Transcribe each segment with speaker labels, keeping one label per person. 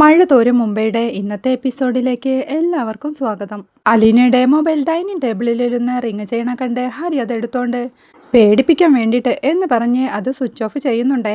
Speaker 1: മഴ തോരും മുംബൈയുടെ ഇന്നത്തെ എപ്പിസോഡിലേക്ക് എല്ലാവർക്കും സ്വാഗതം. അലീനയുടെ മൊബൈൽ ഡൈനിങ് ടേബിളിലിരുന്ന് റിങ് ചെയ്യണ കണ്ട് ഹരി അതെടുത്തോണ്ട് പേടിപ്പിക്കാൻ വേണ്ടിട്ട് എന്ന് പറഞ്ഞ് അത് സ്വിച്ച് ഓഫ് ചെയ്യുന്നുണ്ടേ.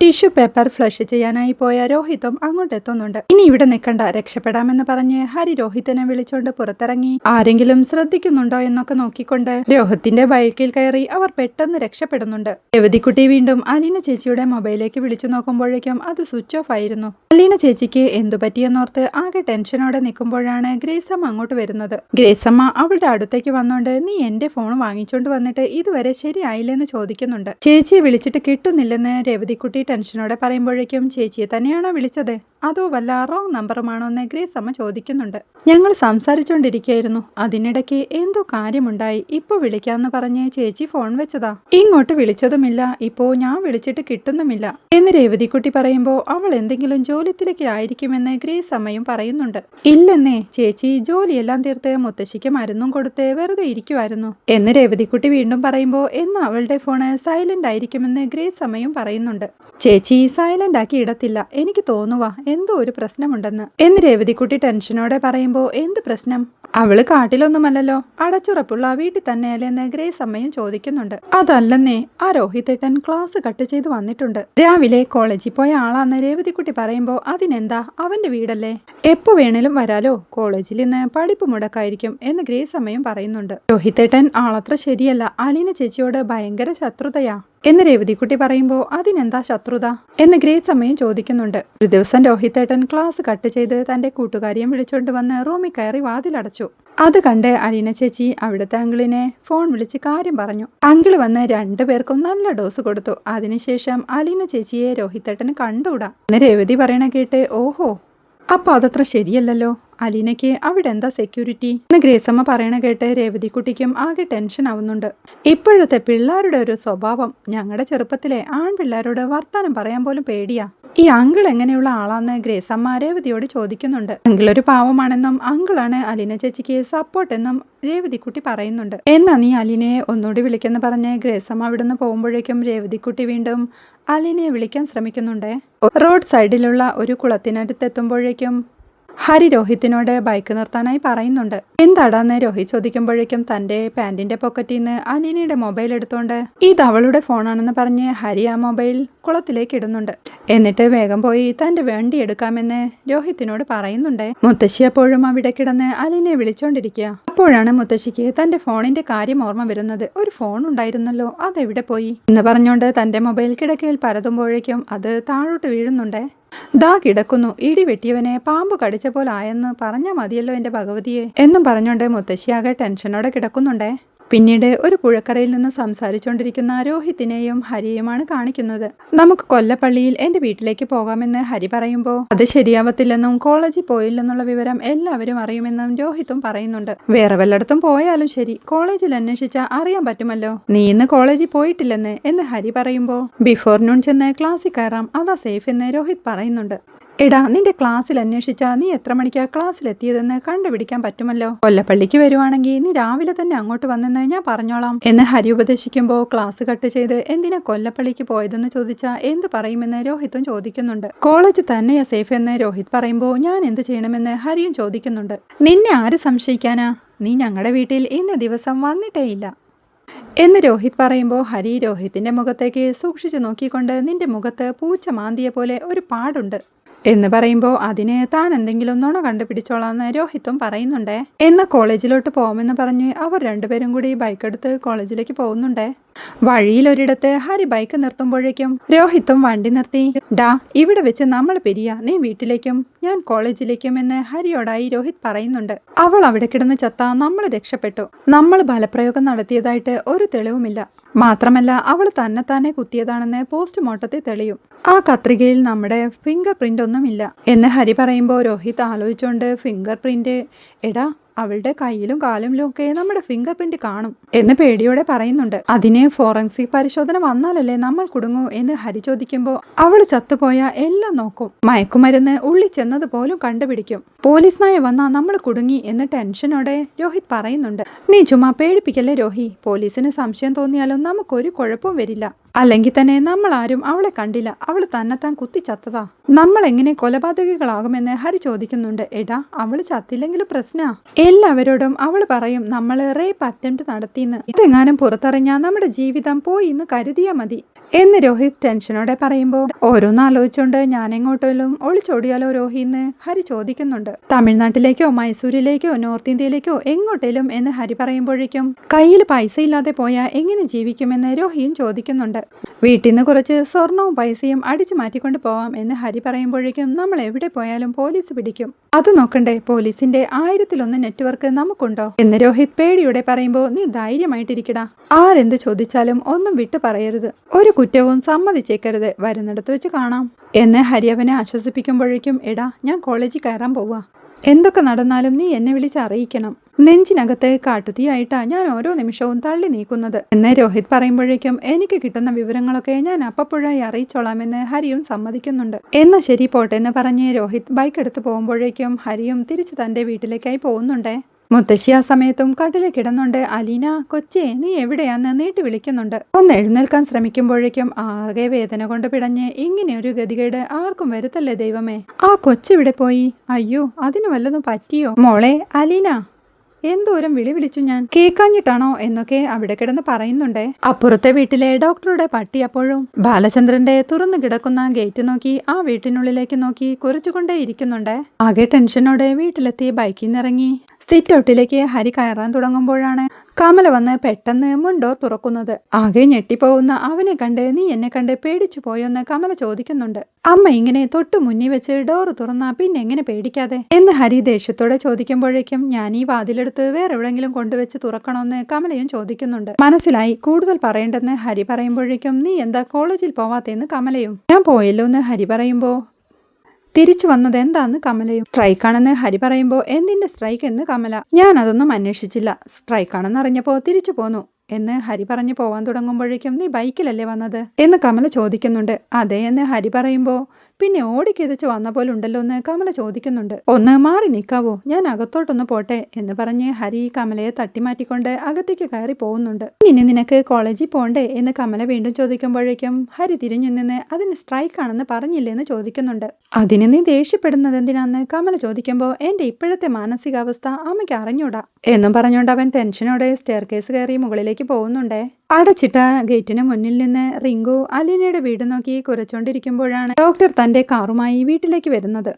Speaker 1: ടിഷ്യൂ പേപ്പർ ഫ്ലഷ് ചെയ്യാനായി പോയ രോഹിത്തും അങ്ങോട്ട് എത്തുന്നുണ്ട്. ഇനി ഇവിടെ നിൽക്കണ്ട രക്ഷപ്പെടാമെന്ന് പറഞ്ഞ് ഹരി രോഹിത്തിനെ വിളിച്ചോണ്ട് പുറത്തിറങ്ങി. ആരെങ്കിലും ശ്രദ്ധിക്കുന്നുണ്ടോ എന്നൊക്കെ നോക്കിക്കൊണ്ട് രോഹിത്തിന്റെ ബൈക്കിൽ കയറി അവർ പെട്ടെന്ന് രക്ഷപ്പെടുന്നുണ്ട്. രവതിക്കുട്ടി വീണ്ടും അലീന ചേച്ചിയുടെ മൊബൈലിലേക്ക് വിളിച്ചു നോക്കുമ്പോഴേക്കും അത് സ്വിച്ച് ഓഫ് ആയിരുന്നു. അലീന ചേച്ചിക്ക് എന്തു പറ്റിയെന്നോർത്ത് ആകെ ടെൻഷനോടെ നിൽക്കുമ്പോഴാണ് ഗ്രേസമ്മ അങ്ങോട്ട് വരുന്നത്. ഗ്രേസമ്മ അവളുടെ അടുത്തേക്ക് വന്നോണ്ട് നീ എന്റെ ഫോൺ വാങ്ങിച്ചോണ്ട് വന്നിട്ട് ഇതുവരെ ശരിയായില്ലെന്ന് ചോദിക്കുന്നുണ്ട്. ചേച്ചിയെ വിളിച്ചിട്ട് കിട്ടുന്നില്ലെന്ന് രേവതിക്കുട്ടി ടെൻഷനോടെ പറയുമ്പോഴേക്കും ചേച്ചിയെ തന്നെയാണോ വിളിച്ചത്? അതോ വല്ല റോങ് നമ്പറുമാണോ എന്ന് ഗ്രേസ് അമ്മ ചോദിക്കുന്നുണ്ട്. ഞങ്ങൾ സംസാരിച്ചുകൊണ്ടിരിക്കുകയായിരുന്നു അതിനിടയ്ക്ക് എന്തോ കാര്യമുണ്ടായി. ഇപ്പോൾ വിളിക്കാന്ന് പറഞ്ഞ് ചേച്ചി ഫോൺ വെച്ചതാ. ഇങ്ങോട്ട് വിളിച്ചതുമില്ല. ഇപ്പോ ഞാൻ വിളിച്ചിട്ട് കിട്ടുന്നുമില്ല. എന്ന് രേവതിക്കുട്ടി പറയുമ്പോൾ അവൾ എന്തെങ്കിലും ജോലിത്തിലേക്ക് ആയിരിക്കുമെന്ന് ഗ്രേസ് അമ്മയും പറയുന്നുണ്ട്. ഇല്ലെന്നേ ചേച്ചി ജോലിയെല്ലാം തീർത്ത് മുത്തശ്ശിക്ക് മരുന്നും കൊടുത്ത് വെറുതെ ഇരിക്കുമായിരുന്നു എന്ന് രേവതിക്കുട്ടി വീണ്ടും പറയുമ്പോൾ എന്ന് അവളുടെ ഫോണ് സൈലന്റ് ആയിരിക്കുമെന്ന് ഗ്രേസ് സമയം പറയുന്നുണ്ട്. ചേച്ചി സൈലന്റ് ആക്കി ഇടത്തില്ല. എനിക്ക് തോന്നുവാ എന്തോ ഒരു പ്രശ്നമുണ്ടെന്ന്. എന്ന് രേവതിക്കുട്ടി ടെൻഷനോടെ പറയുമ്പോ എന്ത് പ്രശ്നം? അവൾ കാട്ടിലൊന്നുമല്ലല്ലോ. അടച്ചുറപ്പുള്ള വീട്ടിൽ തന്നെയല്ലേ എന്ന് ഗ്രേസ് അമ്മയും ചോദിക്കുന്നുണ്ട്. അതല്ലെന്നേ ആ രോഹിത്തേട്ടൻ ക്ലാസ് കട്ട് ചെയ്ത് വന്നിട്ടുണ്ട്. രാവിലെ കോളേജിൽ പോയ ആളാന്ന് രേവതിക്കുട്ടി പറയുമ്പോ അതിനെന്താ? അവന്റെ വീടല്ലേ? എപ്പോ വേണേലും വരാലോ? കോളേജിൽ ഇന്ന് പഠിപ്പ് മുടക്കായിരിക്കും എന്ന് ഗ്രേസ് അമ്മയും പറയുന്നുണ്ട്. രോഹിത്തേട്ടൻ ആളത്ര ശരിയല്ല. അലീന ചേച്ചിയോട് ഭയങ്കര ശത്രുതയാ. എന്ന് രേവതിക്കുട്ടി പറയുമ്പോൾ അതിനെന്താ ശത്രുത? എന്ന് ഗ്രേസ് അമ്മയും ചോദിക്കുന്നുണ്ട്. ഒരു ദിവസം രോഹിത്തേട്ടൻ ക്ലാസ് കട്ട് ചെയ്ത് തന്റെ കൂട്ടുകാരിയും വിളിച്ചുകൊണ്ട് വന്ന് റൂമിൽ കയറി വാതിലടച്ചു. അത് കണ്ട് അലീന ചേച്ചി അവിടുത്തെ അങ്കിളിനെ ഫോൺ വിളിച്ച് കാര്യം പറഞ്ഞു. അങ്കിൾ വന്ന് രണ്ടുപേർക്കും നല്ല ഡോസ് കൊടുത്തു. അതിനുശേഷം അലീന ചേച്ചിയെ രോഹിത്തേട്ടന് കണ്ടുകൂടാ? എന്ന് രേവതി പറയണ കേട്ട് ഓഹോ അപ്പൊ അതത്ര ശരിയല്ലല്ലോ? അലീനയ്ക്ക് അവിടെ എന്താ സെക്യൂരിറ്റി എന്ന് ഗ്രേസമ്മ പറയണ കേട്ട് രേവതിക്കുട്ടിക്കും ആകെ ടെൻഷൻ ആവുന്നുണ്ട്. ഇപ്പോഴത്തെ പിള്ളേരുടെ ഒരു സ്വഭാവം. ഞങ്ങളുടെ ചെറുപ്പത്തിലെ ആൺപിള്ളേരോട് വർത്താനം പറയാൻ പോലും പേടിയാ. ഈ അങ്കിൾ എങ്ങനെയുള്ള ആളാന്ന് ഗ്രേസമ്മ രേവതിയോട് ചോദിക്കുന്നുണ്ട്. അങ്കിൾ ഒരു പാവമാണെന്നും അങ്കിളാണ് അലീന ചേച്ചിക്ക് സപ്പോർട്ട് എന്നും രേവതിക്കുട്ടി പറയുന്നുണ്ട്. എന്നാ നീ അലീനയെ ഒന്നുകൂടി വിളിക്കെന്ന് പറഞ്ഞ് ഗ്രേസമ്മ അവിടുന്ന് പോകുമ്പോഴേക്കും രേവതിക്കുട്ടി വീണ്ടും അലീനയെ വിളിക്കാൻ ശ്രമിക്കുന്നുണ്ട്. റോഡ് സൈഡിലുള്ള ഒരു കുളത്തിനടുത്തെത്തുമ്പോഴേക്കും ഹരി രോഹിത്തിനോട് ബൈക്ക് നിർത്താനായി പറയുന്നുണ്ട്. എന്താടാന്ന് രോഹിത് ചോദിക്കുമ്പോഴേക്കും തന്റെ പാന്റിന്റെ പോക്കറ്റിൽ നിന്ന് അലീനയുടെ മൊബൈൽ എടുത്തോണ്ട് ഇത് അവളുടെ ഫോണാണെന്ന് പറഞ്ഞ് ഹരി ആ മൊബൈൽ കുളത്തിലേക്ക് ഇടുന്നുണ്ട്. എന്നിട്ട് വേഗം പോയി തന്റെ വേണ്ടി എടുക്കാമെന്ന് രോഹിത്തിനോട് പറയുന്നുണ്ട്. മുത്തശ്ശി അപ്പോഴും അവിടെ കിടന്ന് അലീനയെ വിളിച്ചോണ്ടിരിക്കുക. അപ്പോഴാണ് മുത്തശ്ശിക്ക് തന്റെ ഫോണിന്റെ കാര്യം ഓർമ്മ വരുന്നത്. ഒരു ഫോൺ ഉണ്ടായിരുന്നല്ലോ അതെവിടെ പോയി? എന്ന് പറഞ്ഞുകൊണ്ട് തന്റെ മൊബൈൽ കിടക്കയിൽ പരതുമ്പോഴേക്കും അത് താഴോട്ട് വീഴുന്നുണ്ടേ. ദാ കിടക്കുന്നു. ഇടി വെട്ടിയവനെ പാമ്പ് കടിച്ച പോലെ ആയെന്ന് പറഞ്ഞാൽ മതിയല്ലോ എന്റെ ഭഗവതിയെ. എന്നും പറഞ്ഞുകൊണ്ട് മുത്തശ്ശിയാകെ ടെൻഷനോടെ കിടക്കുന്നുണ്ടേ. പിന്നീട് ഒരു പുഴക്കരയിൽ നിന്ന് സംസാരിച്ചുകൊണ്ടിരിക്കുന്ന രോഹിത്തിനെയും ഹരിയുമാണ് കാണിക്കുന്നത്. നമുക്ക് കൊല്ലപ്പള്ളിയിൽ എന്റെ വീട്ടിലേക്ക് പോകാമെന്ന് ഹരി പറയുമ്പോൾ അത് ശരിയാവത്തില്ലെന്നും കോളേജിൽ പോയില്ലെന്നുള്ള വിവരം എല്ലാവരും അറിയുമെന്നും രോഹിത്തും പറയുന്നുണ്ട്. വേറെ വല്ലയിടത്തും പോയാലും ശരി കോളേജിൽ അന്വേഷിച്ചാൽ അറിയാൻ പറ്റുമല്ലോ. നീ ഇന്ന് കോളേജിൽ പോയിട്ടില്ലെന്ന് എന്ന് ഹരി പറയുമ്പോൾ ബിഫോർ നൂൺ ചെന്ന് ക്ലാസ്സിൽ കയറാം അതാ സേഫ് എന്ന് രോഹിത് പറയുന്നുണ്ട്. എടാ നിന്റെ ക്ലാസ്സിൽ അന്വേഷിച്ചാ നീ എത്ര മണിക്കാ ക്ലാസ്സിൽ എത്തിയതെന്ന് കണ്ടുപിടിക്കാൻ പറ്റുമല്ലോ? കൊല്ലപ്പള്ളിക്ക് വരുവാണെങ്കിൽ നീ രാവിലെ തന്നെ അങ്ങോട്ട് വന്നെന്ന് ഞാൻ പറഞ്ഞോളാം. എന്ന് ഹരി ഉപദേശിക്കുമ്പോൾ ക്ലാസ് കട്ട് ചെയ്ത് എന്തിനാ കൊല്ലപ്പള്ളിക്ക് പോയതെന്ന് ചോദിച്ചാൽ എന്ത് പറയുമെന്ന് രോഹിത്തും ചോദിക്കുന്നുണ്ട്. കോളേജ് തന്നെയാ സേഫ് എന്ന് രോഹിത് പറയുമ്പോൾ ഞാൻ എന്ത് ചെയ്യണമെന്ന് ഹരിയും ചോദിക്കുന്നുണ്ട്. നിന്നെ ആര് സംശയിക്കാനാ? നീ ഞങ്ങളുടെ വീട്ടിൽ ഇന്ന് ദിവസം വന്നിട്ടേ ഇല്ല എന്ന് രോഹിത് പറയുമ്പോൾ ഹരി രോഹിത്തിന്റെ മുഖത്തേക്ക് സൂക്ഷിച്ചു നോക്കിക്കൊണ്ട് നിന്റെ മുഖത്ത് പൂച്ച മാന്തിയ പോലെ ഒരു പാടുണ്ട്. എന്ന് പറയുമ്പോൾ അതിന് താൻ എന്തെങ്കിലും നുണ കണ്ടുപിടിച്ചോളാന്ന് രോഹിത്തും പറയുന്നുണ്ടേ. എന്ന കോളേജിലോട്ട് പോകുമെന്ന് പറഞ്ഞ് അവർ രണ്ടുപേരും കൂടി ബൈക്ക് എടുത്ത് കോളേജിലേക്ക് പോകുന്നുണ്ടേ. വഴിയിലൊരിടത്ത് ഹരി ബൈക്ക് നിർത്തുമ്പോഴേക്കും രോഹിത്തും വണ്ടി നിർത്തി. ഡാ ഇവിടെ വെച്ച് നമ്മൾ പിരിയ നീ വീട്ടിലേക്കും ഞാൻ കോളേജിലേക്കും എന്ന് ഹരിയോടായി രോഹിത് പറയുന്നുണ്ട്. അവൾ അവിടെ കിടന്ന് ചത്ത നമ്മൾ രക്ഷപ്പെട്ടു. നമ്മൾ ബലപ്രയോഗം നടത്തിയതായിട്ട് ഒരു തെളിവുമില്ല. മാത്രമല്ല അവൾ തന്നെ തന്നെ കുത്തിയതാണെന്ന് പോസ്റ്റ്മോർട്ടത്തിൽ തെളിയും. ആ കത്രികയിൽ നമ്മുടെ ഫിംഗർ പ്രിന്റ് ഒന്നുമില്ല എന്ന് ഹരി പറയുമ്പോൾ രോഹിത് ആലോചിച്ചുകൊണ്ട് ഫിംഗർ പ്രിന്റ് എടാ അവളുടെ കയ്യിലും കാലിലും ഒക്കെ നമ്മുടെ ഫിംഗർ പ്രിന്റ് കാണും എന്ന് പേടിയോടെ പറയുന്നുണ്ട്. അതിന് ഫോറൻസിക് പരിശോധന വന്നാലല്ലേ നമ്മൾ കുടുങ്ങൂ? എന്ന് ഹരി ചോദിക്കുമ്പോൾ അവൾ ചത്തുപോയ എല്ലാം നോക്കും. മയക്കുമരുന്ന് ഉള്ളി ചെന്നത് പോലും കണ്ടുപിടിക്കും. പോലീസ് നായ വന്നാൽ നമ്മൾ കുടുങ്ങി എന്ന് ടെൻഷനോടെ രോഹിത് പറയുന്നുണ്ട്. നീ ചുമ്മാ പേടിപ്പിക്കല്ലേ രോഹി? പോലീസിന് സംശയം തോന്നിയാലും നമുക്കൊരു കുഴപ്പവും വരില്ല. അല്ലെങ്കിൽ തന്നെ നമ്മൾ ആരും അവളെ കണ്ടില്ല. അവൾ തന്നെത്താൻ കുത്തിച്ചത്തതാ നമ്മൾ എങ്ങനെ കൊലപാതകികളാകുമെന്ന് ഹരി ചോദിക്കുന്നുണ്ട്. എടാ അവൾ ചത്തില്ലെങ്കിലും പ്രശ്ന. എല്ലാവരോടും അവൾ പറയും നമ്മൾ റേപ്പ് അറ്റംപ്റ്റ് നടത്തിയെന്ന് ഇതെങ്ങാനും പുറത്തറിഞ്ഞാൽ നമ്മുടെ ജീവിതം പോയി എന്ന് കരുതിയാ മതി. എന്ന് രോഹിത് ടെൻഷനോടെ പറയുമ്പോൾ ഓരോന്ന് ആലോചിച്ചുകൊണ്ട് ഞാൻ എങ്ങോട്ടെങ്കിലും ഒളിച്ചോടിയാലോ രോഹിന്ന് ഹരി ചോദിക്കുന്നുണ്ട്. തമിഴ്നാട്ടിലേക്കോ മൈസൂരിലേക്കോ നോർത്ത് ഇന്ത്യയിലേക്കോ എങ്ങോട്ടേലും എന്ന് ഹരി പറയുമ്പോഴേക്കും കയ്യിൽ പൈസ ഇല്ലാതെ പോയാൽ എങ്ങനെ ജീവിക്കുമെന്ന് രോഹിയും ചോദിക്കുന്നുണ്ട്. വീട്ടിൽ നിന്ന് കുറച്ച് സ്വർണവും പൈസയും അടിച്ചു മാറ്റിക്കൊണ്ട് പോവാം എന്ന് ഹരി പറയുമ്പോഴേക്കും നമ്മൾ എവിടെ പോയാലും പോലീസ് പിടിക്കും. അത് നോക്കണ്ടേ പോലീസിന്റെ ആയിരത്തിലൊന്ന് നെറ്റ്വർക്ക് നമുക്കുണ്ടോ? എന്ന് രോഹിത് പേടിയോടെ പറയുമ്പോൾ നീ ധൈര്യമായിട്ടിരിക്കടാ. ആരെന്ത് ചോദിച്ചാലും ഒന്നും വിട്ടു പറയരുത്. ഒരു കുറ്റവും സമ്മതിച്ചേക്കരുത്. വരുന്നിടത്ത് വെച്ച് കാണാം. എന്ന് ഹരിയവനെ ആശ്വസിപ്പിക്കുമ്പോഴേക്കും എടാ ഞാൻ കോളേജിൽ കയറാൻ പോവാ. എന്തൊക്കെ നടന്നാലും നീ എന്നെ വിളിച്ച് അറിയിക്കണം. നെഞ്ചിനകത്ത് കാട്ടുതീയായിട്ടാ ഞാൻ ഓരോ നിമിഷവും തള്ളി നീക്കുന്നത്. എന്ന് രോഹിത് പറയുമ്പോഴേക്കും എനിക്ക് കിട്ടുന്ന വിവരങ്ങളൊക്കെ ഞാൻ അപ്പപ്പോഴായി അറിയിച്ചോളാമെന്ന് ഹരിയും സമ്മതിക്കുന്നുണ്ട്. എന്നാ ശരി പോട്ടെ എന്ന് പറഞ്ഞ് രോഹിത് ബൈക്ക് എടുത്ത് പോകുമ്പോഴേക്കും ഹരിയും തിരിച്ച് തന്റെ വീട്ടിലേക്കായി പോകുന്നുണ്ടേ. മുത്തശ്ശി ആ സമയത്തും കടലിൽ കിടന്നുണ്ട്. അലീന കൊച്ചേ നീ എവിടെയാന്ന് നീട്ടി വിളിക്കുന്നുണ്ട്. ഒന്ന് എഴുന്നേൽക്കാൻ ശ്രമിക്കുമ്പോഴേക്കും ആകെ വേദന കൊണ്ട് പിടഞ്ഞ് ഇങ്ങനെ ഒരു ഗതികേട് ആർക്കും വരുത്തല്ലേ ദൈവമേ? ആ കൊച്ചെവിടെ പോയി? അയ്യോ അതിന് വല്ലതും പറ്റിയോ? മോളെ അലീന എന്തോരം വിളി വിളിച്ചു ഞാൻ. കേക്കാഞ്ഞിട്ടാണോ എന്നൊക്കെ അവിടെ കിടന്ന് പറയുന്നുണ്ടേ. അപ്പുറത്തെ വീട്ടിലെ ഡോക്ടറുടെ പട്ടി അപ്പോഴും. ബാലചന്ദ്രന്റെ തുറന്നു കിടക്കുന്ന ഗേറ്റ് നോക്കി ആ വീട്ടിനുള്ളിലേക്ക് നോക്കി കുറച്ചുകൊണ്ടേ ഇരിക്കുന്നുണ്ടേ. ആകെ ടെൻഷനോടെ വീട്ടിലെത്തി ബൈക്കിൽ നിന്നിറങ്ങി. സിറ്റ് ഔട്ടിലേക്ക് ഹരി കയറാൻ തുടങ്ങുമ്പോഴാണ് കമല വന്ന് പെട്ടെന്ന് മുൻഡോർ തുറക്കുന്നത്. ആകെ ഞെട്ടിപ്പോകുന്ന അവനെ കണ്ട് നീ എന്നെ കണ്ട് പേടിച്ചു പോയെന്ന് കമല ചോദിക്കുന്നുണ്ട്. അമ്മ ഇങ്ങനെ തൊട്ടു മുന്നിൽ വെച്ച് ഡോർ തുറന്നാ പിന്നെ എങ്ങനെ പേടിക്കാതെ? എന്ന് ഹരി ദേഷ്യത്തോടെ ചോദിക്കുമ്പോഴേക്കും ഞാൻ ഈ വാതിലെടുത്ത് വേറെ എവിടെങ്കിലും കൊണ്ടുവച്ച് തുറക്കണമെന്ന് കമലയും ചോദിക്കുന്നുണ്ട്. മനസ്സിലായി കൂടുതൽ പറയേണ്ടെന്ന് ഹരി പറയുമ്പോഴേക്കും നീ എന്താ കോളേജിൽ പോവാത്തേന്ന് കമലയും. ഞാൻ പോയല്ലോ എന്ന് ഹരി പറയുമ്പോ തിരിച്ചു വന്നത് എന്താന്ന് കമലയും സ്ട്രൈക്കാണെന്ന് ഹരി പറയുമ്പോൾ എന്തിന്റെ സ്ട്രൈക്ക് എന്ന് കമല? ഞാൻ അതൊന്നും അന്വേഷിച്ചില്ല. സ്ട്രൈക്കാണെന്ന് അറിഞ്ഞപ്പോൾ തിരിച്ചു പോന്നു എന്ന് ഹരി പറഞ്ഞു പോവാൻ തുടങ്ങുമ്പോഴേക്കും നീ ബൈക്കിലല്ലേ വന്നത്? എന്ന് കമല ചോദിക്കുന്നുണ്ട്. അതെ എന്ന് ഹരി പറയുമ്പോൾ പിന്നെ ഓടിക്കിതച്ച് വന്ന പോലെ ഉണ്ടല്ലോ എന്ന് കമല ചോദിക്കുന്നുണ്ട്. ഒന്ന് മാറി നിൽക്കാവോ? ഞാൻ അകത്തോട്ടൊന്ന് പോട്ടെ എന്ന് പറഞ്ഞ് ഹരി കമലയെ തട്ടിമാറ്റിക്കൊണ്ട് അകത്തേക്ക് കയറി പോകുന്നുണ്ട്. ഇനി നിനക്ക് കോളേജിൽ പോണ്ടേ? എന്ന് കമല വീണ്ടും ചോദിക്കുമ്പോഴേക്കും ഹരി തിരിഞ്ഞു നിന്ന് അതിന് സ്ട്രൈക്ക് ആണെന്ന് പറഞ്ഞില്ലേ? എന്ന് ചോദിക്കുന്നുണ്ട്. അതിന് നീ ദേഷ്യപ്പെടുന്നത് എന്തിനാന്ന്? കമല ചോദിക്കുമ്പോൾ എന്റെ ഇപ്പോഴത്തെ മാനസികാവസ്ഥ അമ്മയ്ക്ക് അറിഞ്ഞൂടാ. എന്നും പറഞ്ഞുകൊണ്ട് അവൻ ടെൻഷനോടെ സ്റ്റെയർ കേസ് കയറി മുകളിലേക്ക് പോകുന്നുണ്ടേ. അടച്ചിട്ട ഗേറ്റിന് മുന്നിൽ നിന്ന് റിങ്കു അലീനയുടെ വീട് നോക്കി കുരച്ചോണ്ടിരിക്കുമ്പോഴാണ് ഡോക്ടർ തന്റെ കാറുമായി വീട്ടിലേക്ക് വരുന്നത്.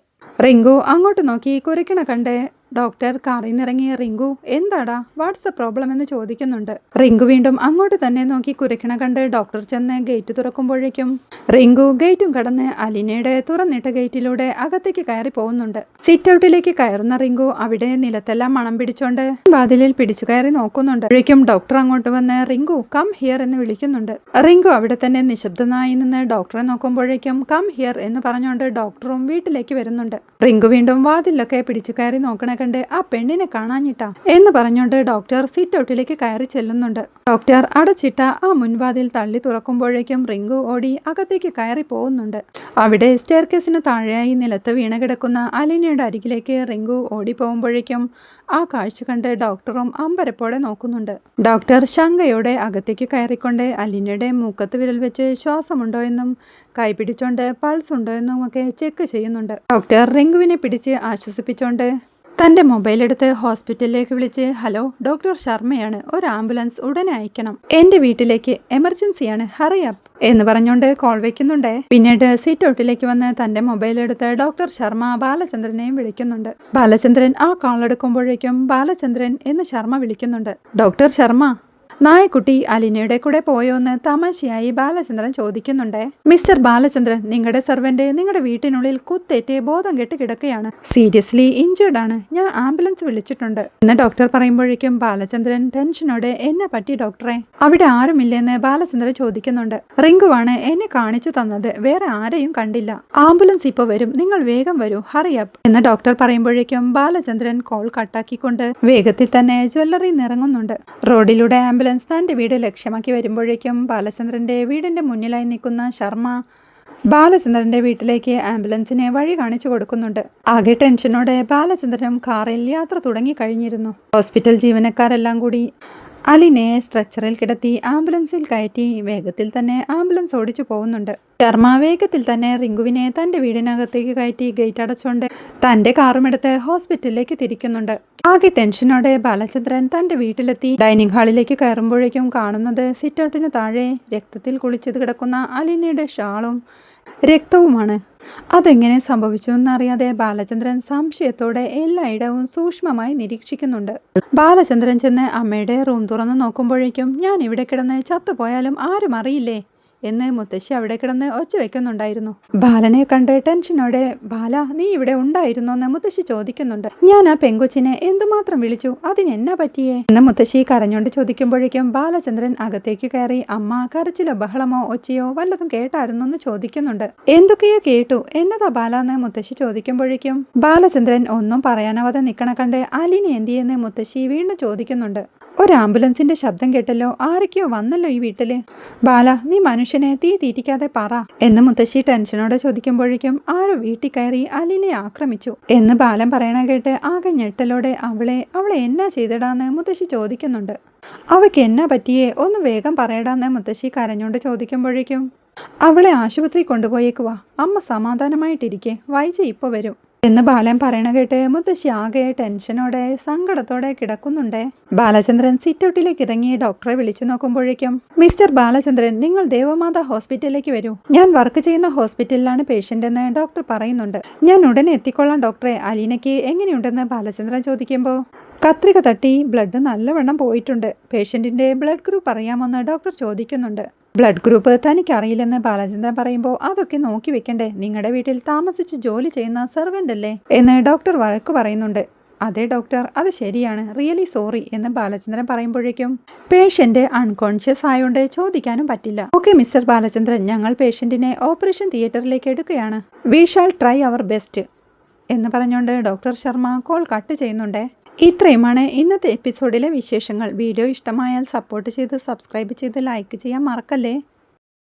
Speaker 1: റിങ്കു അങ്ങോട്ട് നോക്കി കുരക്കിണ കണ്ട് ഡോക്ടർ കാറിൽ നിന്നിറങ്ങിയ റിങ്കു എന്താടാ? വാട്സ് പ്രോബ്ലം എന്ന് ചോദിക്കുന്നുണ്ട്. റിങ്കു വീണ്ടും അങ്ങോട്ട് തന്നെ നോക്കി കുരക്കിണ കണ്ട് ഡോക്ടർ ചെന്ന് ഗേറ്റ് തുറക്കുമ്പോഴേക്കും റിങ്കു ഗേറ്റും കടന്ന് അലിനയുടെ തുറന്നിട്ട ഗേറ്റിലൂടെ അകത്തേക്ക് കയറി പോകുന്നുണ്ട്. സിറ്റ് ഔട്ടിലേക്ക് കയറുന്ന റിങ്കു അവിടെ നിലത്തെല്ലാം മണം പിടിച്ചോണ്ട് വാതിലിൽ പിടിച്ചു കയറി നോക്കുന്നുണ്ട്. അപ്പോഴേക്കും ഡോക്ടർ അങ്ങോട്ട് വന്ന് റിങ്കു കം ഹിയർ എന്ന് വിളിക്കുന്നുണ്ട്. റിങ്കു അവിടെ തന്നെ നിശബ്ദനായി നിന്ന് ഡോക്ടറെ നോക്കുമ്പോഴേക്കും കം ഹിയർ എന്ന് പറഞ്ഞുകൊണ്ട് ഡോക്ടറും വീട്ടിലേക്ക് വരുന്നുണ്ട്. റിങ്കു വീണ്ടും വാതിലൊക്കെ പിടിച്ചു കയറി നോക്കണ കണ്ട് ആ പെണ്ണിനെ കാണാഞ്ഞിട്ടാ? എന്ന് പറഞ്ഞുകൊണ്ട് ഡോക്ടർ സീറ്റ് ഔട്ടിലേക്ക് കയറി ചെല്ലുന്നുണ്ട്. ഡോക്ടർ അടച്ചിട്ട ആ മുൻവാതിൽ തള്ളി തുറക്കുമ്പോഴേക്കും റിങ്കു ഓടി അകത്തേക്ക് കയറി പോകുന്നുണ്ട്. അവിടെ സ്റ്റെയർകേസിന് താഴെയായി നിലത്ത് വീണ കിടക്കുന്ന അലിനയുടെ അരികിലേക്ക് റിങ്കു ഓടി പോകുമ്പോഴേക്കും ആ കാഴ്ച കണ്ട് ഡോക്ടറും അമ്പരപ്പോടെ നോക്കുന്നുണ്ട്. ഡോക്ടർ ശങ്കയോടെ അകത്തേക്ക് കയറിക്കൊണ്ട് അലിനയുടെ മൂക്കത്ത് വിരൽ വെച്ച് ശ്വാസമുണ്ടോ എന്നും കൈ പിടിച്ചോണ്ട് പൾസ് ഉണ്ടോ എന്നും ഒക്കെ ചെക്ക് ചെയ്യുന്നുണ്ട്. ഡോക്ടർ റിങ്കുവിനെ പിടിച്ച് ആശ്വസിപ്പിച്ചോണ്ട് തന്റെ മൊബൈൽ എടുത്ത് ഹോസ്പിറ്റലിലേക്ക് വിളിച്ച് ഹലോ ഡോക്ടർ ശർമ്മയാണ്. ഒരു ആംബുലൻസ് ഉടനെ അയക്കണം. എന്റെ വീട്ടിലേക്ക് എമർജൻസിയാണ്. Hurry up. എന്ന് പറഞ്ഞുകൊണ്ട് കോൾ വെക്കുന്നുണ്ടേ. പിന്നീട് സീറ്റ് ഔട്ടിലേക്ക് വന്ന് തന്റെ മൊബൈൽ എടുത്ത് ഡോക്ടർ ശർമ്മ ബാലചന്ദ്രനെയും വിളിക്കുന്നുണ്ട്. ബാലചന്ദ്രൻ ആ കോൾ എടുക്കുമ്പോഴേക്കും ബാലചന്ദ്രൻ എന്ന് ശർമ്മ വിളിക്കുന്നുണ്ട്. ഡോക്ടർ ശർമ്മ നായക്കുട്ടി അലിനയുടെ കൂടെ പോയോന്ന് തമാശയായി ബാലചന്ദ്രൻ ചോദിക്കുന്നുണ്ടേ. മിസ്റ്റർ ബാലചന്ദ്രൻ നിങ്ങളുടെ സെർവന്റ് നിങ്ങളുടെ വീട്ടിനുള്ളിൽ കുത്തേറ്റ് ബോധം കെട്ട് കിടക്കുകയാണ് സീരിയസ്ലി ഇഞ്ചേർഡ് ആണ്. ഞാൻ ആംബുലൻസ് വിളിച്ചിട്ടുണ്ട്. എന്ന് ഡോക്ടർ പറയുമ്പോഴേക്കും ബാലചന്ദ്രൻ ടെൻഷനോടെ എന്നെ പറ്റി ഡോക്ടറെ? അവിടെ ആരുമില്ലെന്ന് ബാലചന്ദ്രൻ ചോദിക്കുന്നുണ്ട്. റിങ്കുവാണ് എന്നെ കാണിച്ചു തന്നത്. വേറെ ആരെയും കണ്ടില്ല. ആംബുലൻസ് ഇപ്പോൾ വരും. നിങ്ങൾ വേഗം വരൂ. ഹറി അപ്പ് എന്ന് ഡോക്ടർ പറയുമ്പോഴേക്കും ബാലചന്ദ്രൻ കോൾ കട്ടാക്കിക്കൊണ്ട് വേഗത്തിൽ തന്നെ ജ്വല്ലറി നിറങ്ങുന്നുണ്ട് റോഡിലൂടെ ആംബുലൻസ് തന്റെ വീട് ലക്ഷ്യമാക്കി വരുമ്പോഴേക്കും ബാലചന്ദ്രന്റെ വീടിന്റെ മുന്നിലായി നിൽക്കുന്ന ശർമ്മ ബാലചന്ദ്രന്റെ വീട്ടിലേക്ക് ആംബുലൻസിനെ വഴി കാണിച്ചു കൊടുക്കുന്നുണ്ട്. ആകെ ടെൻഷനോടെ ബാലചന്ദ്രൻ കാറിൽ യാത്ര തുടങ്ങി കഴിഞ്ഞിരുന്നു. ഹോസ്പിറ്റൽ ജീവനക്കാരെല്ലാം കൂടി അലിനെ സ്ട്രെച്ചറിൽ കിടത്തി ആംബുലൻസിൽ കയറ്റി വേഗത്തിൽ തന്നെ ആംബുലൻസ് ഓടിച്ചു പോകുന്നുണ്ട്. ശർമ്മ വേഗത്തിൽ തന്നെ റിങ്കുവിനെ തന്റെ വീടിനകത്തേക്ക് കയറ്റി ഗേറ്റ് അടച്ചുകൊണ്ട് തന്റെ കാറുമെടുത്ത് ഹോസ്പിറ്റലിലേക്ക് തിരിക്കുന്നുണ്ട്. ആകെ ടെൻഷനോടെ ബാലചന്ദ്രൻ തന്റെ വീട്ടിലെത്തി. ഡൈനിങ് ഹാളിലേക്ക് കയറുമ്പോഴേക്കും കാണുന്നത് സിറ്റൗട്ടിന് താഴെ രക്തത്തിൽ കുളിച്ചത് കിടക്കുന്ന അലിനയുടെ ഷാളും രക്തവുമാണ്. അതെങ്ങനെ സംഭവിച്ചു എന്നറിയാതെ ബാലചന്ദ്രൻ സംശയത്തോടെ എല്ലായിടവും സൂക്ഷ്മമായി നിരീക്ഷിക്കുന്നുണ്ട്. ബാലചന്ദ്രൻ ചെന്ന് അമ്മയുടെ റൂം തുറന്നു നോക്കുമ്പോഴേക്കും ഞാൻ ഇവിടെ കിടന്ന് ചത്തുപോയാലും ആരും അറിയില്ലേ? എന്ന് മുത്തശ്ശി അവിടെ കിടന്ന് ഒച്ച വെക്കുന്നുണ്ടായിരുന്നു. ബാലനെ കണ്ട് ടെൻഷനോടെ ബാല നീ ഇവിടെ ഉണ്ടായിരുന്നോ? എന്ന് മുത്തശ്ശി ചോദിക്കുന്നുണ്ട്. ഞാൻ ആ പെങ്കൊച്ചിനെ എന്തുമാത്രം വിളിച്ചു? അതിനെന്നാ പറ്റിയേ? എന്ന് മുത്തശ്ശി കരഞ്ഞോണ്ട് ചോദിക്കുമ്പോഴേക്കും ബാലചന്ദ്രൻ അകത്തേക്ക് കയറി അമ്മ കരച്ചിലോ ബഹളമോ ഒച്ചയോ വല്ലതും കേട്ടായിരുന്നു? എന്ന് ചോദിക്കുന്നുണ്ട്. എന്തൊക്കെയോ കേട്ടു. എന്നതാ ബാല? എന്ന് മുത്തശ്ശി ചോദിക്കുമ്പോഴേക്കും ബാലചന്ദ്രൻ ഒന്നും പറയാനാവാതെ നിക്കണ കണ്ട് അലിനെ എന്തിയെന്ന്? മുത്തശ്ശി വീണ്ടും ചോദിക്കുന്നുണ്ട്. ഒരു ആംബുലൻസിന്റെ ശബ്ദം കേട്ടല്ലോ. ആരൊക്കെയോ വന്നല്ലോ ഈ വീട്ടിൽ. ബാല നീ മനുഷ്യനെ തീ തീറ്റിക്കാതെ പറ. എന്ന് മുത്തശ്ശി ടെൻഷനോടെ ചോദിക്കുമ്പോഴേക്കും ആരോ വീട്ടിൽ കയറി അലിനെ ആക്രമിച്ചു. എന്ന് ബാലൻ പറയണ കേട്ട് ആകെ ഞെട്ടലോടെ അവളെ അവളെ എന്നാ ചെയ്തിടാന്ന് മുത്തശ്ശി ചോദിക്കുന്നുണ്ട്. അവയ്ക്ക് എന്നാ പറ്റിയേ? ഒന്ന് വേഗം പറയടാന്ന് മുത്തശ്ശി കരഞ്ഞോണ്ട് ചോദിക്കുമ്പോഴേക്കും അവളെ ആശുപത്രി കൊണ്ടുപോയേക്കുവാ. അമ്മ സമാധാനമായിട്ടിരിക്കെ. വൈജ ഇപ്പോൾ വരും. എന്ന് ബാലൻ പറയണ കേട്ട് മുത്തശ്ശി ആകെ ടെൻഷനോടെ സങ്കടത്തോടെ കിടക്കുന്നുണ്ടേ. ബാലചന്ദ്രൻ സിറ്റൗട്ടിലേക്ക് ഇറങ്ങി ഡോക്ടറെ വിളിച്ചു നോക്കുമ്പോഴേക്കും മിസ്റ്റർ ബാലചന്ദ്രൻ നിങ്ങൾ ദേവമാത ഹോസ്പിറ്റലിലേക്ക് വരൂ. ഞാൻ വർക്ക് ചെയ്യുന്ന ഹോസ്പിറ്റലിലാണ് പേഷ്യന്റ് എന്ന് ഡോക്ടർ പറയുന്നുണ്ട്. ഞാൻ ഉടനെ എത്തിക്കൊള്ളാം ഡോക്ടറെ. അലീനയ്ക്ക് എങ്ങനെയുണ്ടെന്ന് ബാലചന്ദ്രൻ ചോദിക്കുമ്പോൾ കത്രിക തട്ടി ബ്ലഡ് നല്ലവണ്ണം പോയിട്ടുണ്ട്. പേഷ്യന്റിന്റെ ബ്ലഡ് ഗ്രൂപ്പ് അറിയാമെന്ന് ഡോക്ടർ ചോദിക്കുന്നുണ്ട്. ബ്ലഡ് ഗ്രൂപ്പ് തനിക്കറിയില്ലെന്ന് ബാലചന്ദ്രൻ പറയുമ്പോൾ അതൊക്കെ നോക്കി വെക്കണ്ടേ? നിങ്ങളുടെ വീട്ടിൽ താമസിച്ച് ജോലി ചെയ്യുന്ന സെർവന്റ് അല്ലേ? എന്ന് ഡോക്ടർ വഴക്ക് പറയുന്നുണ്ട്. അതെ ഡോക്ടർ അത് ശരിയാണ്. റിയലി സോറി എന്ന് ബാലചന്ദ്രൻ പറയുമ്പോഴേക്കും പേഷ്യന്റ് അൺകോൺഷ്യസ് ആയതുകൊണ്ട് ചോദിക്കാനും പറ്റില്ല. ഓക്കെ മിസ്റ്റർ ബാലചന്ദ്രൻ ഞങ്ങൾ പേഷ്യന്റിനെ ഓപ്പറേഷൻ തിയേറ്ററിലേക്ക് എടുക്കുകയാണ്. We shall try our best എന്ന് പറഞ്ഞുകൊണ്ട് ഡോക്ടർ ശർമ്മ കോൾ കട്ട് ചെയ്യുന്നുണ്ടേ. ഇത്രയുമാണ് ഇന്നത്തെ എപ്പിസോഡിലെ വിശേഷങ്ങൾ. വീഡിയോ ഇഷ്ടമായാൽ സപ്പോർട്ട് ചെയ്ത് സബ്സ്ക്രൈബ് ചെയ്ത് ലൈക്ക് ചെയ്യാൻ മറക്കല്ലേ?